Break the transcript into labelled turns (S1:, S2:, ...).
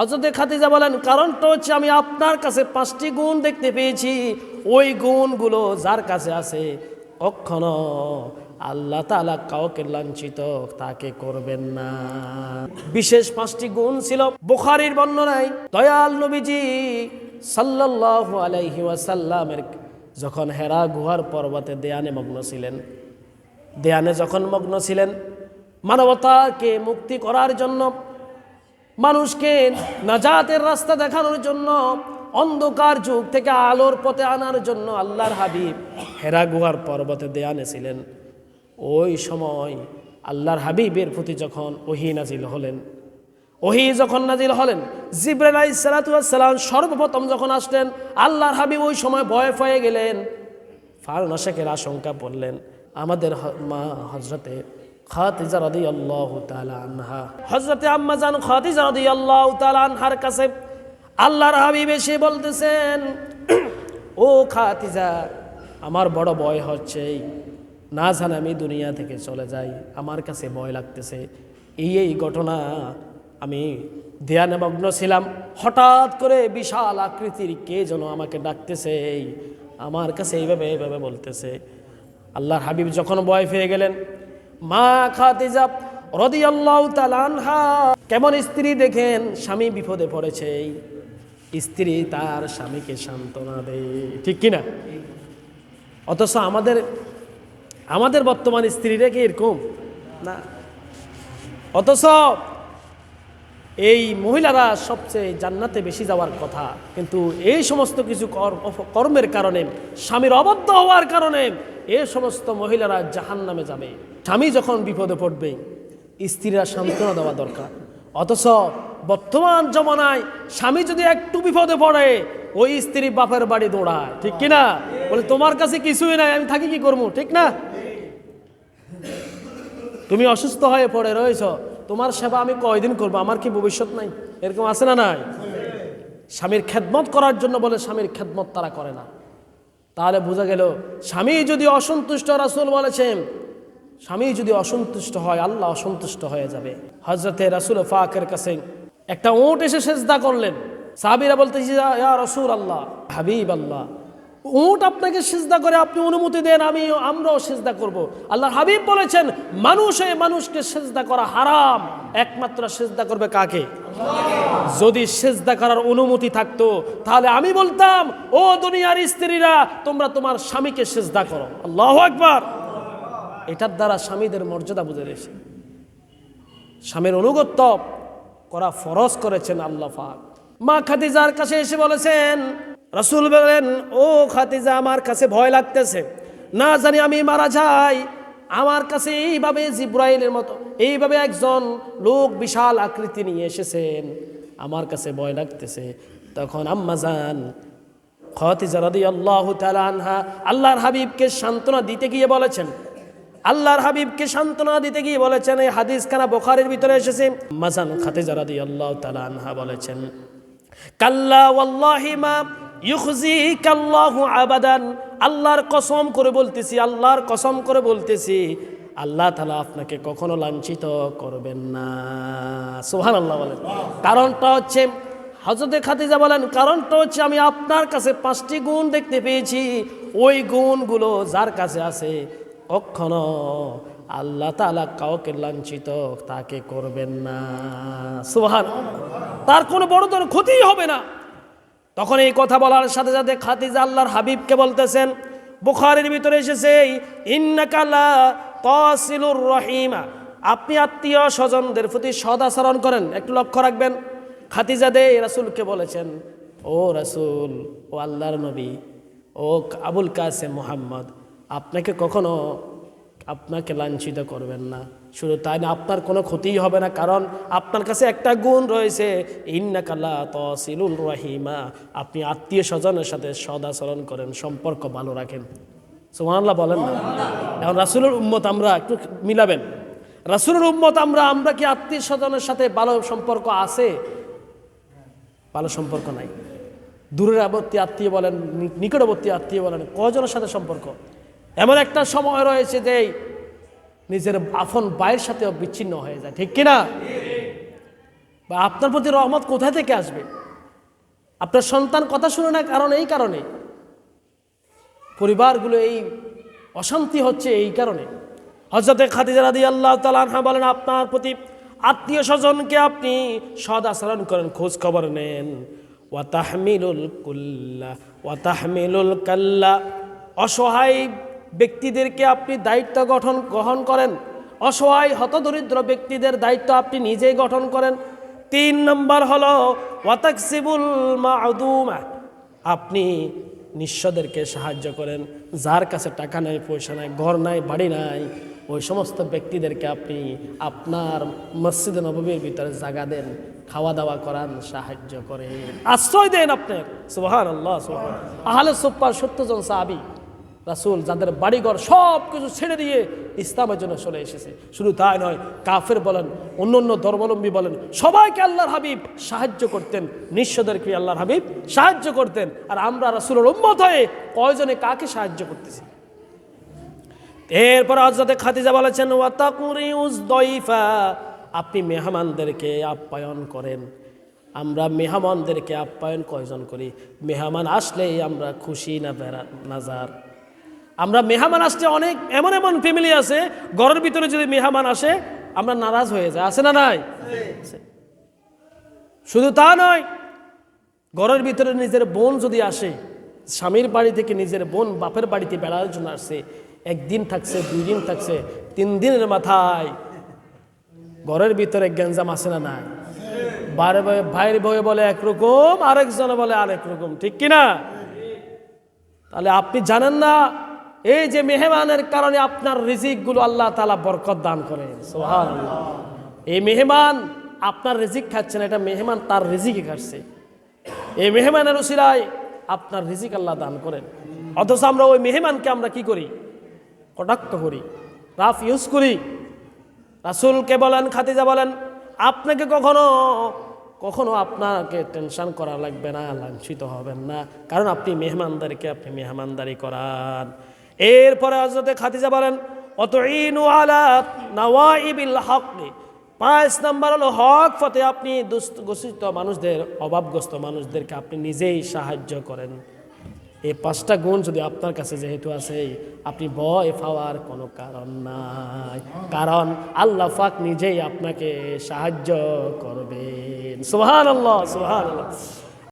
S1: হজরতে খাদিজা বলেন, কারণটা হচ্ছে আমি আপনার কাছে পাঁচটি গুণ দেখতে পেয়েছি। ওই গুণগুলো যার কাছে আছে অক্ষণ আল্লাহ তালা কাউকে লাঞ্ছিত তাকে করবেন না। বিশেষ পাঁচটি গুণ ছিল বুখারির বর্ণনায়, দয়াল নবীজি সাল্লাল্লাহু আলাইহি ওয়াসাল্লামের যখন হেরা গুহার পর্বতে দেয়ানে মগ্ন ছিলেন, দেয়ানে যখন মগ্ন ছিলেন, মানবতাকে মুক্তি করার জন্য মানুষকে নাজাতের রাস্তা দেখানোর জন্য, অন্ধকার যুগ থেকে আলোর পথে আনার জন্য আল্লাহর হাবিব হেরা গুহার পর্বতে দেয়ানে ছিলেন ওই সময় আল্লাহর হাবিবের প্রতি যখন ওহি নাজিল হলেন, ওহি যখন নাজিল হলেন, জিব্রাইল আলাইসালাম সর্বপ্রথম যখন আসলেন, আল্লাহর হাবিব ওই সময় ভয়ে ফয়ে গেলেন। ফারনাশেকের আশঙ্কা পড়লেন, আমাদের মা হজরতে খাতিজা রাদি আল্লাহ আনহা। হজরতে আম্মাজান খাতিজা রাদি আল্লাহ আনহার কাছে আল্লাহর হাবিব এসে বলতেছেন, ও খাতিজা আমার বড় ভয় হচ্ছে না জান আমি দুনিয়া থেকে চলে যাই, আমার কাছে ভয় লাগতেছে। এই এই ঘটনা আমি ধ্যানে ছিলাম। হঠাৎ করে বিশাল আকৃতির কে যেন আমাকে ডাকতেছে আমার কাছে এইভাবে এইভাবে বলতেছে। আল্লাহর হাবিব যখন ভয় পেয়ে গেলেন মা খাতিজাব রদি আল্লাহ তালানহা কেমন স্ত্রী দেখেন? স্বামী বিপদে পড়েছে। স্ত্রী তার স্বামীকে সান্ত্বনা দেয়। ঠিক কিনা? অথচ আমাদের আমাদের বর্তমান স্ত্রীরা কি এরকম? না। অথচ এই মহিলারা সবচেয়ে জান্নাতে বেশি যাওয়ার কথা। কিন্তু এই সমস্ত কিছু কর- কর্মের কারণে, স্বামীর অবদ্ধ হওয়ার কারণে এই সমস্ত মহিলারা জাহান নামে যাবে। স্বামী যখন বিপদে পড়বে, স্ত্রীরা সান্ত্বনা দেওয়া দরকার। অথচ বর্তমান জমানায় স্বামী যদি একটু বিপদে পড়ে, ওই স্ত্রী বাপের বাড়ি দৌড়ায়। ঠিক কিনা? বলে, তোমার কাছে কিছুই নাই, আমি থাকি কি করব? ঠিক না? তুমি অসুস্থ হয়ে পড়ে রয়েছ তোমার সেবা আমি কয়দিন করব? আমার কি ভবিষ্যৎ নাই? এরকম আছে না নাই? স্বামীর খেদমত করার জন্য বলে স্বামীর খেদমত তারা করে না। তাহলে বোঝা গেল, স্বামী যদি অসন্তুষ্ট, রাসুল বলেছেন, স্বামী যদি অসন্তুষ্ট হয়, আল্লাহ অসন্তুষ্ট হয়ে যাবে। হজরতে রাসুল ফাকের কাছে একটা ওট এসে সেজদা করলেন। সাহাবিরা বলতে রসুল আল্লাহ, হাবিব আল্লাহ। উট আপনাকে সিজদা করে, আপনি অনুমতি দেন, আমি, আমরাও সিজদা করব। আল্লাহ হাবিব বলেছেন, মানুষ হয়ে মানুষকে সেজদা করা হারাম। একমাত্র সেজদা করবে কাকে? যদি সেজদা করার অনুমতি থাকতো, তাহলে আমি বলতাম, ও দুনিয়ার স্ত্রীরা, তোমরা তোমার স্বামীকে সেজদা করো। আল্লাহ একবার এটার দ্বারা স্বামীদের মর্যাদা বুঝে রয়েছে স্বামীর অনুগত্য করা ফরজ করেছেন আল্লাহ পাক। মা খাদিজার কাছে এসে বলেছেন রাসূল বলেন, ও খাতিজা আমার কাছে ভয় লাগতেছে। না জানি আমি মারা যাই। আমার কাছে এইভাবে জিব্রাইলের মতো, এইভাবে একজন লোক বিশাল আকৃতি নিয়ে এসেছেন। আমার কাছে ভয় লাগতেছে। তখন আম্মা যান খতিজা রাদিয়াল্লাহু তাআলা আনহা আল্লাহর হাবিবকে সান্ত্বনা দিতে গিয়ে বলেছেন। আল্লাহর হাবিবকে সান্ত্বনা দিতে গিয়ে বলেছেন, এই হাদিস খানা বোখারের ভিতরে এসেছে। মাজান খাতিজা রাদিয়াল্লাহু তাআলা আনহা বলেছেন, কাল্লা ওয়াল্লাহি আবাদান। আল্লাহর কসম করে বলতেছি, আল্লাহর কসম করে বলতেছি, আল্লাহ তালা আপনাকে কখনো লাঞ্ছিত করবেন না। সোহান আল্লাহ বলেন। কারণটা হচ্ছে হজরতে খাতিজা বলেন, কারণটা হচ্ছে আমি আপনার কাছে পাঁচটি গুণ দেখতে পেয়েছি। ওই গুণগুলো যার কাছে আছে, কখনো আল্লাহ তালা কাউকে লাঞ্ছিত তাকে করবেন না। সোহান তার কোনো বড় ধরনের ক্ষতিই হবে না। তখন এই কথা বলার সাথে সাথে খাতিজা আল্লাহর হাবিবকে বলতেছেন, বুখারের ভিতরে এসেছে ইন্নাকালা তসিলুর রহিমা। আপনি আত্মীয় স্বজনদের প্রতি সদাচরণ করেন, একটু লক্ষ্য রাখবেন। খাতিজা দে রাসুলকে বলেছেন, ও রাসুল, ও আল্লাহর নবী, ও আবুল কাসেম মোহাম্মদ, আপনাকে কখনো আপনাকে লাঞ্ছিত করবেন না। শুধু তাই না, আপনার কোনো ক্ষতিই হবে না, কারণ আপনার কাছে একটা গুণ রয়েছে। ইন্নাকাল্লা তসিলুল রহিমা। আপনি আত্মীয় স্বজনের সাথে সদাচরণ করেন, সম্পর্ক ভালো রাখেন। সুমানাল্লাহ বলেন না? এখন রাসুলের উম্মত আমরা একটু মিলাবেন। রাসুলের উম্মত আমরা আমরা কি আত্মীয় স্বজনের সাথে ভালো সম্পর্ক আছে? ভালো সম্পর্ক নাই। দূরের আবর্তী আত্মীয় বলেন নিকটবর্তী আত্মীয় বলেন কজনের সাথে সম্পর্ক? এমন একটা সময় রয়েছে যে নিজের আফন বাইয়ের সাথেও বিচ্ছিন্ন হয়ে যায়। ঠিক কিনা? বা আপনার প্রতি রহমত কোথা থেকে আসবে? আপনার সন্তান কথা শুনে না কারণ, এই কারণে। পরিবারগুলো এই অশান্তি হচ্ছে এই কারণে। হজরতে খাদিজা রাদি আল্লাহ তালা বলেন, আপনার প্রতি আত্মীয় স্বজনকে আপনি সদ আচরণ করেন, খোঁজ খবর নেন। ওয়াতাহমিলুল কুল্লা ওয়াতাহমিলুল কাল্লা। অসহায় ব্যক্তিদেরকে আপনি দায়িত্ব গঠন, গ্রহণ করেন। অসহায়, হতদরিদ্র ব্যক্তিদের দায়িত্ব আপনি নিজেই গঠন করেন। তিন নম্বর হলো, ওয়াতাকসিবুল মাউদুমা আপনি নিঃস্বদেরকে সাহায্য করেন। যার কাছে টাকা নাই, পয়সা নাই, ঘর নাই, বাড়ি নাই, ওই সমস্ত ব্যক্তিদেরকে আপনি আপনার মসজিদ নবমীর ভিতরে জাগা দেন খাওয়া দাওয়া করান, সাহায্য করেন। আশ্রয় দেন আপনার। সুবাহান আল্লাহ সুবাহান আহলে সুপ্পার সত্যজন সাহাবি রাসুল যাদের বাড়িঘর সব কিছু ছেড়ে দিয়ে ইসলামের জন্য চলে এসেছে। শুধু তাই নয়, কাফের বলেন অন্য অন্য ধর্মাবলম্বী বলেন, সবাইকে আল্লাহর হাবিব সাহায্য করতেন নিঃস্বদেরকে আল্লাহর হাবিব সাহায্য করতেন। আর আমরা রাসুলের উম্মত হয়ে কয়জনে কাকে সাহায্য করতেছি? এরপর হজরতে খাদিজা বলেছেন আপনি মেহমানদেরকে আপ্যায়ন করেন। আমরা মেহমানদেরকে আপ্যায়ন কয়জন করি? মেহমান আসলেই আমরা খুশি না বেড়া নাজার আমরা মেহমান আসতে অনেক এমন এমন ফ্যামিলি আছে, ঘরের ভিতরে যদি মেহমান আসে, আমরা নারাজ হয়ে যায় আছে না নাই? শুধু তা নয়, ঘরের ভিতরে নিজের বোন যদি আসে, স্বামীর বাড়ি থেকে নিজের বোন বাপের বাড়িতে বেড়ার জন্য আসছে একদিন থাকছে, দুই দিন থাকছে, তিন দিনের মাথায় ঘরের ভিতরে গ্যাঞ্জাম আসে না নাই? বয়ে ভাইয়ের বয়ে বলে একরকম, আরেকজনে বলে আরেক রকম। ঠিক কিনা? তাহলে আপনি জানেন না এই যে মেহমানের কারণে আপনার রিজিকগুলো আল্লাহ তালা বরকত দান করেন সুবহানাল্লাহ। এই মেহমান আপনার রিজিক খাচ্ছে না, এটা মেহমান তার রিজিকে খাচ্ছে। এই মেহমানের উসিলায় আপনার রিজিক আল্লাহ দান করেন। অথচ আমরা ওই মেহমানকে আমরা কি করি? কটাক্ষ করি, রাফ ইউজ করি। রাসুলকে বলেন খাতিজা বলেন, আপনাকে কখনো কখনো আপনাকে টেনশন করা লাগবে না, লাঞ্ছিত হবেন না। কারণ আপনি মেহমানদারিকে, আপনি মেহমানদারি করান। এরপরে হজরতে খাতিজা বলেন অত ইনু আলা পাঁচ নাম্বার হলো, হক ফতে আপনি দুস্থ গোষ্ঠিত মানুষদের, অভাবগ্রস্ত মানুষদেরকে আপনি নিজেই সাহায্য করেন। এই পাঁচটা গুণ যদি আপনার কাছে যেহেতু আছে, আপনি ভয় পাওয়ার কোনো কারণ নাই। কারণ আল্লাহ পাক নিজেই আপনাকে সাহায্য করবেন। সুহান আল্লাহ সুহান আল্লাহ